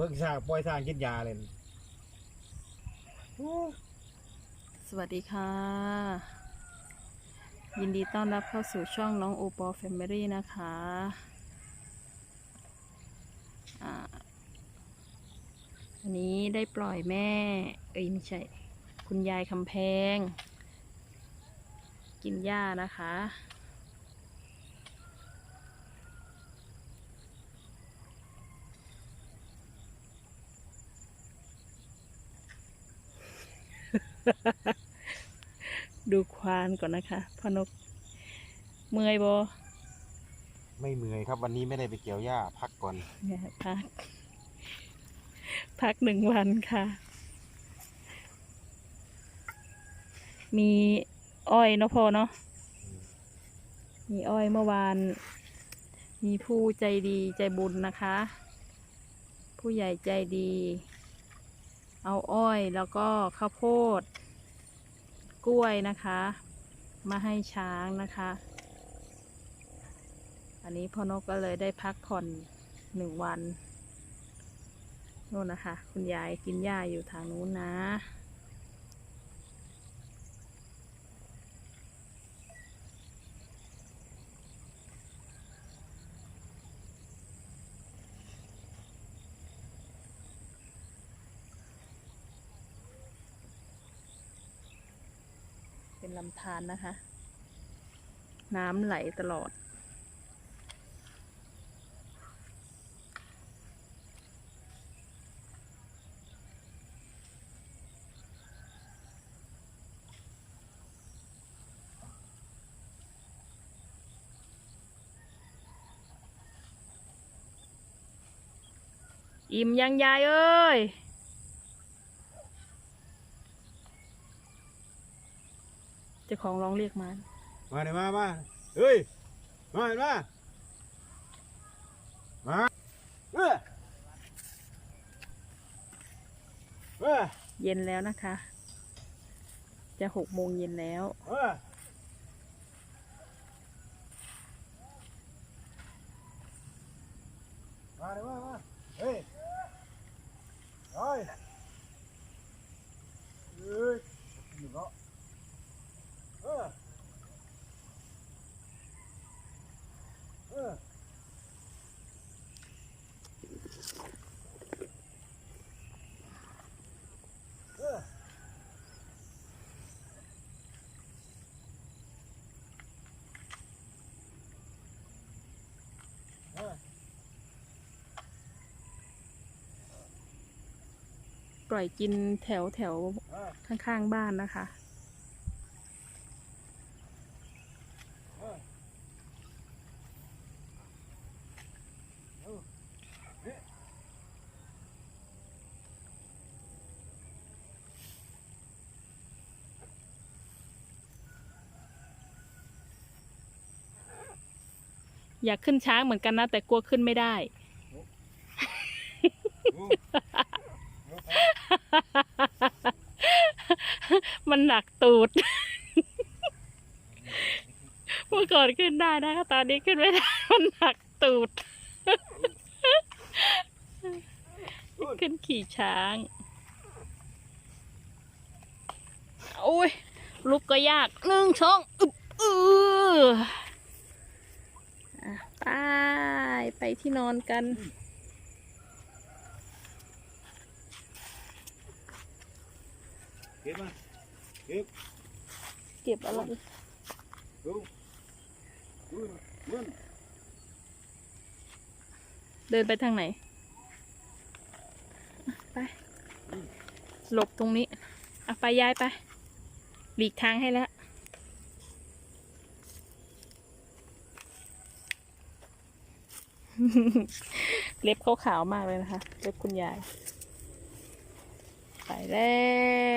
เบิ่งสร้างปล่อยสร้างกินยาเลยสวัสดีค่ะ ยินดีต้อนรับเข้าสู่ช่องน้องโอปอลแฟมิลี่นะคะอ่าอันนี้ได้ปล่อยแม่ เอ้ยไม่ใช่ คุณยายคำแพง กินหญ้านะคะ ดูควานก่อนนะคะพอนก เมื่อยบไม่เมื่อยครับ วันนี้ไม่ได้ไปเกี่ยวหญ้าพักก่อนเนี่ยพัก พักหนึ่งวันค่ะ มีอ้อยเนาะพอเนาะมีอ้อยเมื่อวาน มีผู้ใจดีใจบุญนะคะ ผู้ใหญ่ใจดี เอาอ้อยแล้วก็ข้าวโพด กล้วยนะคะ มาให้ช้างนะคะ อันนี้พ่อนกก็เลยได้พักผ่อนหนึ่งวันนู่นนะคะ คุณยายกินหญ้าอยู่ทางนู้นนะ เป็นลำธารนะคะ น้ำไหลตลอด อิ่มยังยายเอ้ย เจ้าของร้องเรียกมามาเดี๋ยวมามาเฮ้ย มาเดี๋ยวมามาเออเออเย็นแล้วนะคะ จะหกโมงเย็นแล้วเออมาเดี๋ยวมามาเฮ้ยเฮ้ยเฮ้ยอยู่เนาะเออเออเออ เออ ปล่อยกินแถวแถวข้างๆบ้านนะคะอยากขึ้นช้างเหมือนกันนะ แต่กลัวขึ้นไม่ได้ มันหนักตูด เมื่อก่อนขึ้นได้นะคะตอนนี้ขึ้นไม่ได้ มันหนักตูด ขึ้นขี่ช้าง โอ้ย ลุกก็ยากหนึ่งสองอึบอืออะไป ไปที่นอนกัน ก็บมาเก็บเก็บอะไรดูดูมันเดินไปทางไหน ไป หลบตรงนี้อะไปย้ายไป หลีกทางให้แล้วเล็บเขาขาวมากเลยนะคะ เล็บคุณยาย ไปแล้ว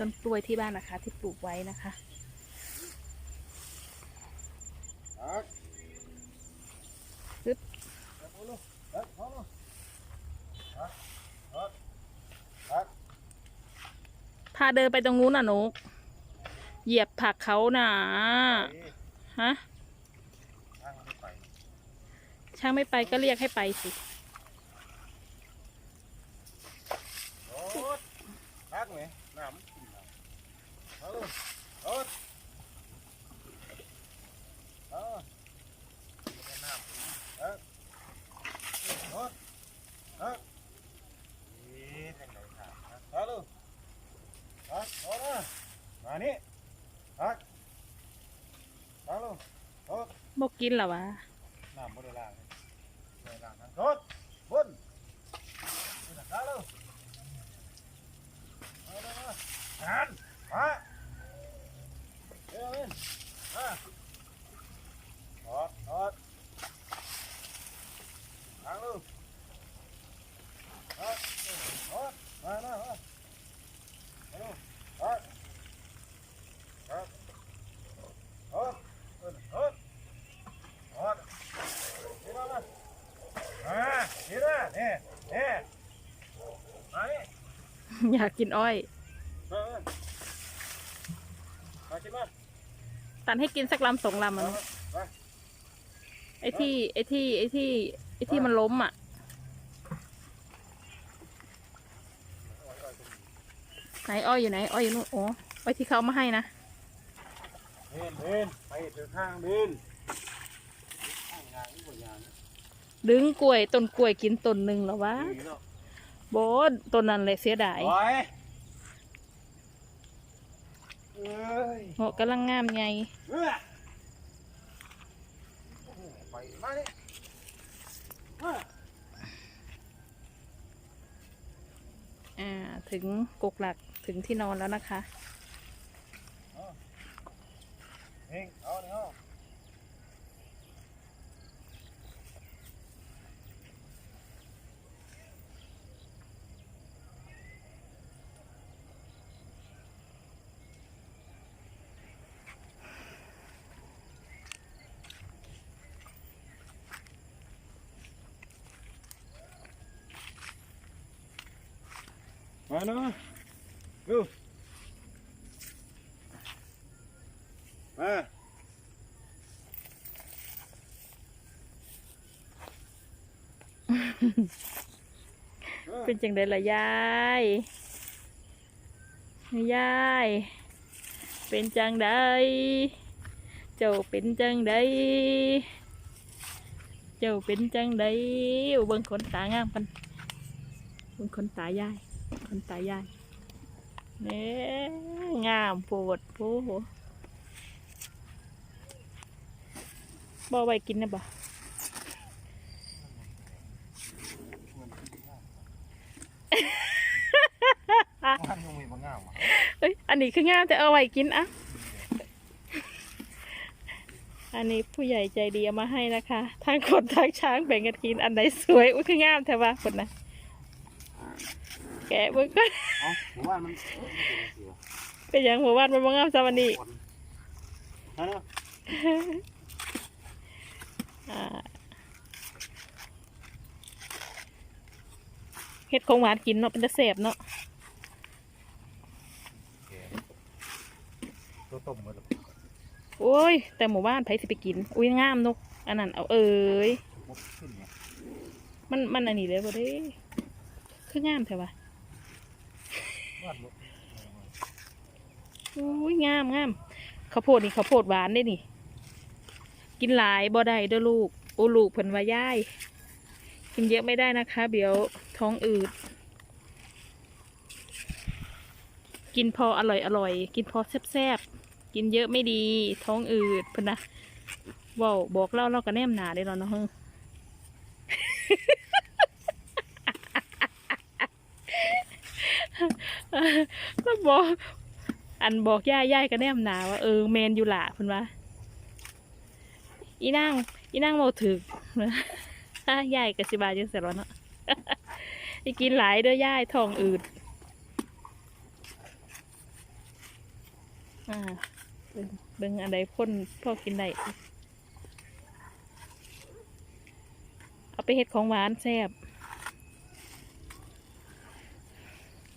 ต้นกล้วยที่บ้านนะคะ ที่ปลูกไว้นะคะฮักปึ๊บเดี๋ยวเอาลูกเดี๋ยวเอาลูกฮักฮักฮักพาเดินไปตรงนู้นน่ะนกเหยียบผักเขาน่ะไปฮะทางไม่ไปช่างไม่ไปก็เรียกให้ไปสิ โอ๊ยฮักไหมน้ำมันกินน้ำเอาลูกโอ๊ยเอาไม่ได้น้ำฮักโอ๊ยฮักนี่ทางไหนครั บกเอาลูกฮักเอาละมานี่ฮักเอาลูกโอ๊ยบอกกินเหรอวะน้ำบริล่างบริล่างทางโทษบนนี่นะเอาลูกเอาเลยมาหันมาเดี๋ยวเล่นมา ถอดถอดทางลูกถอดถอดมามามาเอาลูกถอดถอดถอดถอดถอดถอดนี่มามาอ่านี่นะนี่นี่มานี่อยากกินอ้อยมามามากินมา ตันให้กินสักลำสองลำมาอะมาไอ้ที่ไอ้ที่ไอ้ที่ไอ้ที่มันล้มอะไหนอ้อยอยู่ไหนอ้อยอยู่นู่นโอ้อ้อยที่เขาเอามาให้นะเดินเดินไปถึงทางเดินทางยางนี่บ่ยางนะดึงกล้วยต้นกล้วยกินต้นหนึ่งเหรอวะดีเนาะโบนต้นนั้นเลยเสียดายโอ้ย เอ้ยเหมาะกำลังงามไงเอ้ยโอ้โหไปมานี่มาอ่าถึงกกหลักถึงที่นอนแล้วนะคะเองเอาเนี่ยเอามาเนาะดูมาเป็นจังไดล่ะยายยาย เป็นจังไดเจ้าเป็นจังไดเจ้าเป็นจังไดเอาเบิ่งขนตางามกันเบิ่งขนตายาย ขนตายายเน่งามโปวดโอ้โหบ่ไว้กินนะบ่มันยังมีบางงามอะเอ้ย อันนี้คืองามแต่เอาไว้กินอะอันนี้ผู้ใหญ่ใจดีเอามาให้นะคะทั้งคนทั้งช้างแบ่งกันกิน อันไหนสวย อุ้ยคืองามแต่ว่าคนนะ แกะเบิ่งก็เอ้าผมว่ามันเป็นอย่างหัววาดมันบ่งามซะวันนี้ฮะเนาะอ่าเฮ็ดของหวานกินเนาะเป็นตะแสบเนาะตัวต้มหมดแล้วโอ้ย แต่หมู่บ้านไผสิไปกิน อุ้ยงามนกอันนั้นเอาเอ้ย หมดขึ้นเนี่ยมันมันอันนี้เลยบ่เด้คืองามแต่ว่าวาดลูก อุ้ยงามงามข้าวโพดนี่ข้าวโพดหวานได้นี่ กินหลายบ่ได้เด้อลูกโอลูกเพิ่นว่าย่ายกินเยอะไม่ได้นะคะ เดี๋ยวท้องอืด กินพออร่อยอร่อยกินพอแซ่บๆกินเยอะไม่ดีท้องอืดเพิ่นนะว้าวบอกเล่าเราก็แนมหนาได้แล้วเนาะเฮ้ ก็บอกอันบอกย่าย่ายก็แนมหนาว่าเออแมนอยู่หละเพิ่นว่าอีนางอีนางโมถึกย่ายก็สิบาจังเสร็จแล้วเนาะอีกินหลายเด้อย่ายทองอืดอ่าเบิ่งอันใดพ่นพ่อกินได้เอาไปเฮ็ดของหวานแซ่บ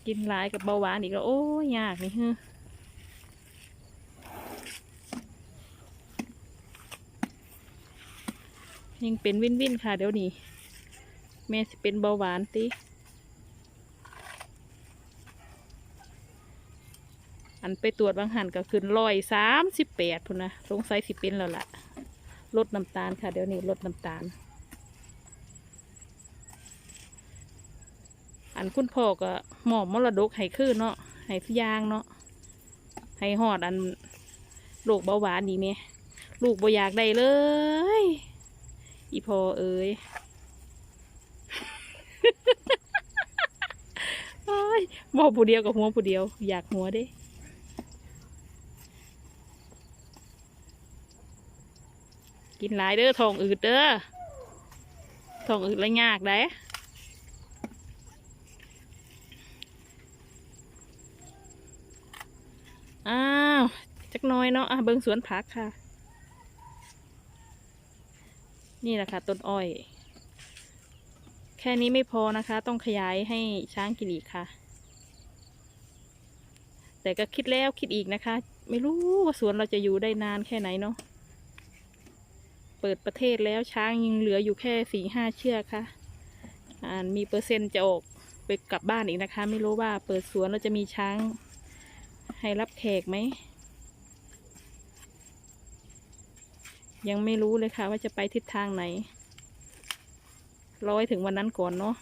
กินหลายกับเบาหวานอีกแล้วโอ้ยากนี่ฮึยังเป็นวินวินค่ะเดี๋ยวนี้แม่สิเป็นเบาหวานติอันไปตรวจบางหันก็ขึ้นร้อยสามสิบแปดพุ่นนะสงสัยสิเป็นแล้วล่ะ ลดน้ำตาลค่ะ เดี๋ยวนี้ลดน้ำตาล อันคุณพ่อก็หมอบมรดกให้คืนเนาะให้ทุกอย่างเนาะให้หอดอันโรคเบาหวานนี่แม่ลูกบ่อยากได้เลย อีพอเอ้ยบอกผู้เดียวกับหัวผู้เดียว อยากหัวด้กินหลายเด้อทองอืดเด้อทองอืดแล้วยากได้อ้าวจักห น้อยเนาะอะเบิ่งสวนผักค่ะ นี่แหละค่ะต้นอ้อย แค่นี้ไม่พอนะคะ ต้องขยายให้ช้างกินอีกค่ะ แต่ก็คิดแล้วคิดอีกนะคะ ไม่รู้ว่าสวนเราจะอยู่ได้นานแค่ไหนเนาะเปิดประเทศแล้วช้างยังเหลืออยู่แค่สี่ห้าเชือกค่ะอ่ามีเปอร์เซ็นต์จะออกไปกลับบ้านอีกนะคะ ไม่รู้ว่าเปิดสวนเราจะมีช้างให้รับแขกไหม ยังไม่รู้เลยค่ะว่าจะไปทิศทางไหนรอให้ถึงวันนั้นก่อนเนาะ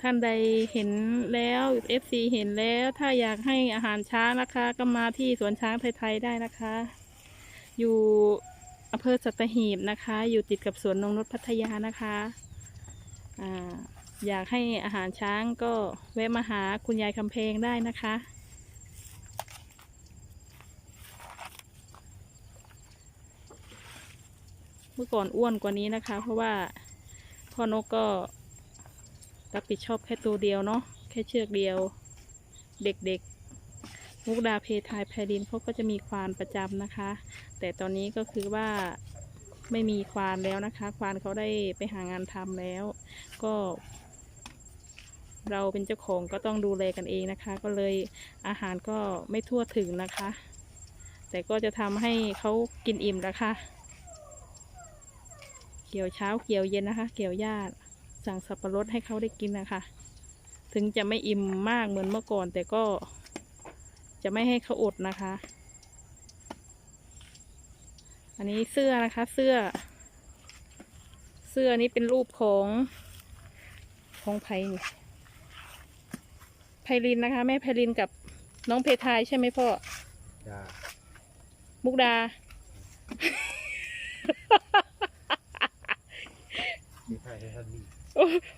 ท่านใดเห็นแล้ว FC เห็นแล้ว ถ้าอยากให้อาหารช้างนะคะ ก็มาที่สวนช้างไทยๆได้นะคะ อยู่อำเภอสัตหีบนะคะ อยู่ติดกับสวนนงนุชพัทยานะคะอ่าอยากให้อาหารช้างก็แวะมาหาคุณยายคำเพลงได้นะคะ เมื่อก่อนอ้วนกว่านี้นะคะ เพราะว่าพ่อนกก็ รับผิดชอบแค่ตัวเดียวเนาะแค่เชือกเดียว เด็กๆ มุกดาเพทายแพดินเขาก็จะมีควานประจำนะคะ แต่ตอนนี้ก็คือว่าไม่มีควานแล้วนะคะ ควานเขาได้ไปหางานทำแล้ว ก็ เราเป็นเจ้าของก็ต้องดูแลกันเองนะคะ ก็เลยอาหารก็ไม่ทั่วถึงนะคะ แต่ก็จะทำให้เขากินอิ่มแล้วค่ะเกี่ยวเช้าเกี่ยวเย็นนะคะ เกี่ยวหญ้า สั่งสับปะรดให้เขาได้กินนะคะ ถึงจะไม่อิ่มมากเหมือนเมื่อก่อน แต่ก็จะไม่ให้เขาอดนะคะ อันนี้เสื้อนะคะเสื้อ เสื้อนี้เป็นรูปของของไผ่นี่ไพลินนะคะ แม่ไพลินกับน้องเพทายใช่ไหมพ่อจ้ามุกดา มีใครให้ท่านมี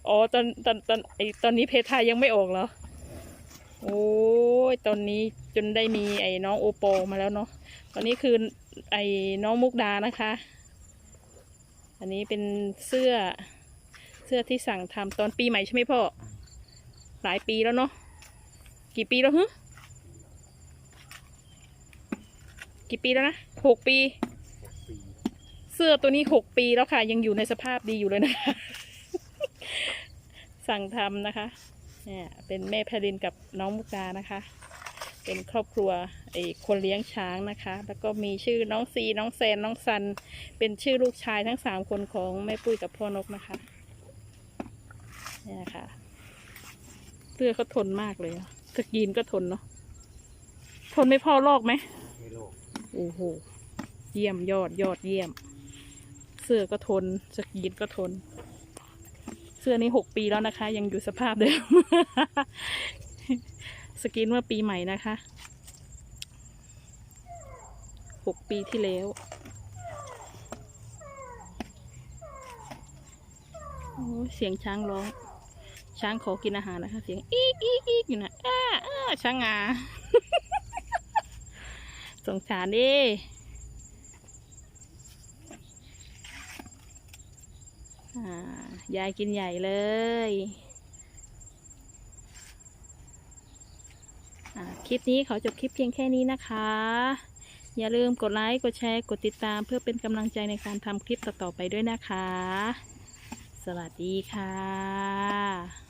อ๋อตอนตอนตอนไอตอนนี้เพทายยังไม่ออกเหรอ โอ้ยตอนนี้จนได้มีไอ้น้องโอปอมาแล้วเนาะ ตอนนี้คือไอ้น้องมุกดานะคะ อันนี้เป็นเสื้อเสื้อที่สั่งทำตอนปีใหม่ใช่ไหมพ่อ หลายปีแล้วเนาะ กี่ปีแล้วฮึกี่ปีแล้วนะหกปีหกปีเสื้อตัวนี้หกปีแล้วค่ะ ยังอยู่ในสภาพดีอยู่เลยนะคะ สั่งทำนะคะ เนี่ยเป็นแม่แพรินกับน้องมุกดานะคะ เป็นครอบครัวไอ้คนเลี้ยงช้างนะคะ แล้วก็มีชื่อน้องซีน้องแซนน้องซัน เป็นชื่อลูกชายทั้งสามคนของแม่ปุ้ยกับพ่อนกนะคะ เนี่ยค่ะเสื้อเขาทนมากเลยอะสกรีนก็ทนเนาะทนไม่พอลอกไหมไม่โลกโอ้โหเยี่ยมยอดยอดเยี่ยม เสื้อก็ทนสกรีนก็ทนเสื้อนี้หกปีแล้วนะคะ ยังอยู่สภาพเดิม สกรีนเมื่อปีใหม่นะคะหกปีที่แล้วโอ้เสียงช้างร้อง ช้างขอกินอาหารนะคะ เสียงอีกอีกอีกอยู่นะอ้าอ้าช้างงาสงสารดิอ่า ยายกินใหญ่เลยคลิปนี้ขอจบคลิปเพียงแค่นี้นะคะ อย่าลืมกดไลค์กดแชร์กดติดตามเพื่อเป็นกำลังใจในการทำคลิปต่อๆไปด้วยนะคะ สวัสดีค่ะ